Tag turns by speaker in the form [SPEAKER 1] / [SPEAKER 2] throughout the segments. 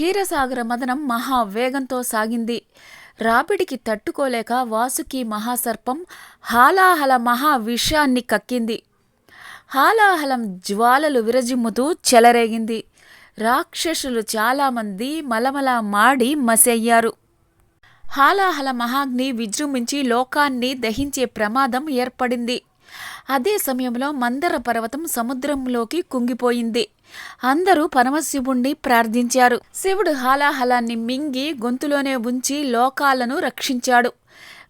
[SPEAKER 1] క్షీరసాగర మదనం మహావేగంతో సాగింది. రాపిడికి తట్టుకోలేక వాసుకి మహాసర్పం హాలాహల మహావిషాన్ని కక్కింది. హాలాహలం జ్వాలలు విరజిమ్ముతూ చెలరేగింది. రాక్షసులు చాలామంది మలమల మాడి మసయ్యారు. హాలాహల మహాగ్ని విజృంభించి లోకాన్ని దహించే ప్రమాదం ఏర్పడింది. అదే సమయంలో మందర పర్వతం సముద్రంలోకి కుంగిపోయింది. అందరూ పరమశివుణ్ణి ప్రార్థించారు. శివుడు హాలాహలాన్ని మింగి గొంతులోనే ఉంచి లోకాలను రక్షించాడు.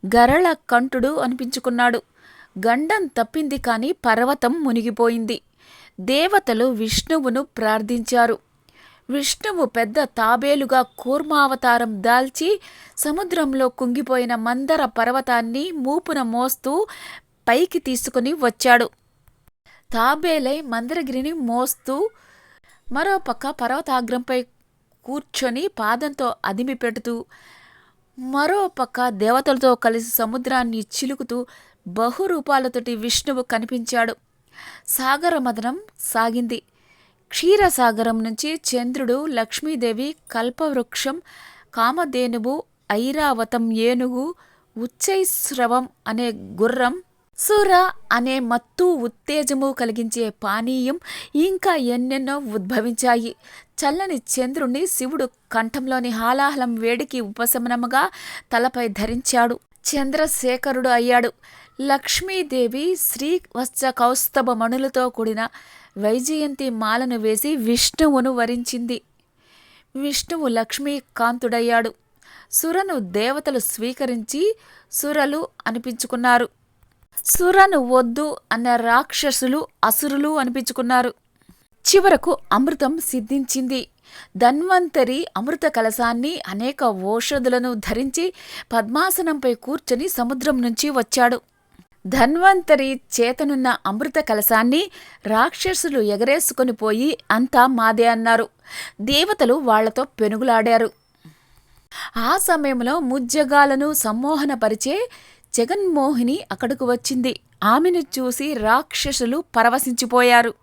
[SPEAKER 1] గరళ కంఠుడు అనిపించుకున్నాడు. గండం తప్పింది కాని పర్వతం మునిగిపోయింది. దేవతలు విష్ణువును ప్రార్థించారు. విష్ణువు పెద్ద తాబేలుగా కూర్మావతారం దాల్చి సముద్రంలో కుంగిపోయిన మందర పర్వతాన్ని మూపున మోస్తూ పైకి తీసుకుని వచ్చాడు. తాబేలై మందరగిరిని మోస్తూ మరోపక్క పర్వతాగ్రంపై కూర్చొని పాదంతో అదిమి పెడుతూ మరోపక్క దేవతలతో కలిసి సముద్రాన్ని చిలుకుతూ బహురూపాలతోటి విష్ణువు కనిపించాడు. సాగర మదనం సాగింది. క్షీరసాగరం నుంచి చంద్రుడు లక్ష్మీదేవి కల్పవృక్షం కామధేనువు ఐరావతం ఏనుగు ఉచ్చైశ్రవం అనే గుర్రం సుర అనే మత్తు ఉత్తేజము కలిగించే పానీయం ఇంకా ఎన్నెన్నో ఉద్భవించాయి. చల్లని చంద్రుణ్ణి శివుడు కంఠంలోని హాలాహలం వేడికి ఉపశమనముగా తలపై ధరించాడు. చంద్రశేఖరుడు అయ్యాడు. లక్ష్మీదేవి శ్రీవత్స కౌస్తభ మణులతో కూడిన వైజయంతి మాలను వేసి విష్ణువును వరించింది. విష్ణువు లక్ష్మీకాంతుడయ్యాడు. సురను దేవతలు స్వీకరించి సురలు అనిపించుకున్నారు. సురను వద్దు అన్న రాక్షసులు అసురులు అనిపించుకున్నారు. చివరకు అమృతం సిద్ధించింది. ధన్వంతరి అమృత కలశాన్ని అనేక ఓషధులను ధరించి పద్మాసనంపై కూర్చొని సముద్రం నుంచి వచ్చాడు. ధన్వంతరి చేతనున్న అమృత కలశాన్ని రాక్షసులు ఎగరేసుకొని పోయి అంతా మాదే అన్నారు. దేవతలు వాళ్ళతో పెనుగులాడారు. ఆ సమయంలో ముజ్జగాలను సమ్మోహనపరిచే జగన్మోహిని అక్కడకు వచ్చింది. ఆమెను చూసి రాక్షసులు పరవశించిపోయారు.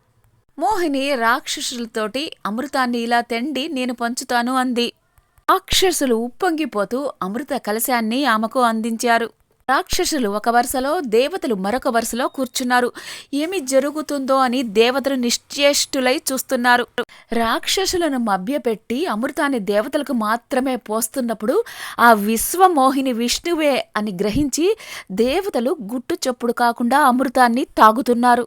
[SPEAKER 1] మోహిని రాక్షసులతోటి అమృతాన్ని ఇలా తెండి నేను పంచుతాను అంది. రాక్షసులు ఉప్పొంగిపోతూ అమృత కలశాన్ని ఆమెకు అందించారు. రాక్షసులు ఒక వరుసలో దేవతలు మరొక వరుసలో కూర్చున్నారు. ఏమి జరుగుతుందో అని దేవతలు నిశ్చేష్టులై చూస్తున్నారు. రాక్షసులను మభ్యపెట్టి అమృతాన్ని దేవతలకు మాత్రమే పోస్తున్నప్పుడు ఆ విశ్వమోహిని విష్ణువే అని గ్రహించి దేవతలు గుట్టు చప్పుడు కాకుండా అమృతాన్ని తాగుతున్నారు.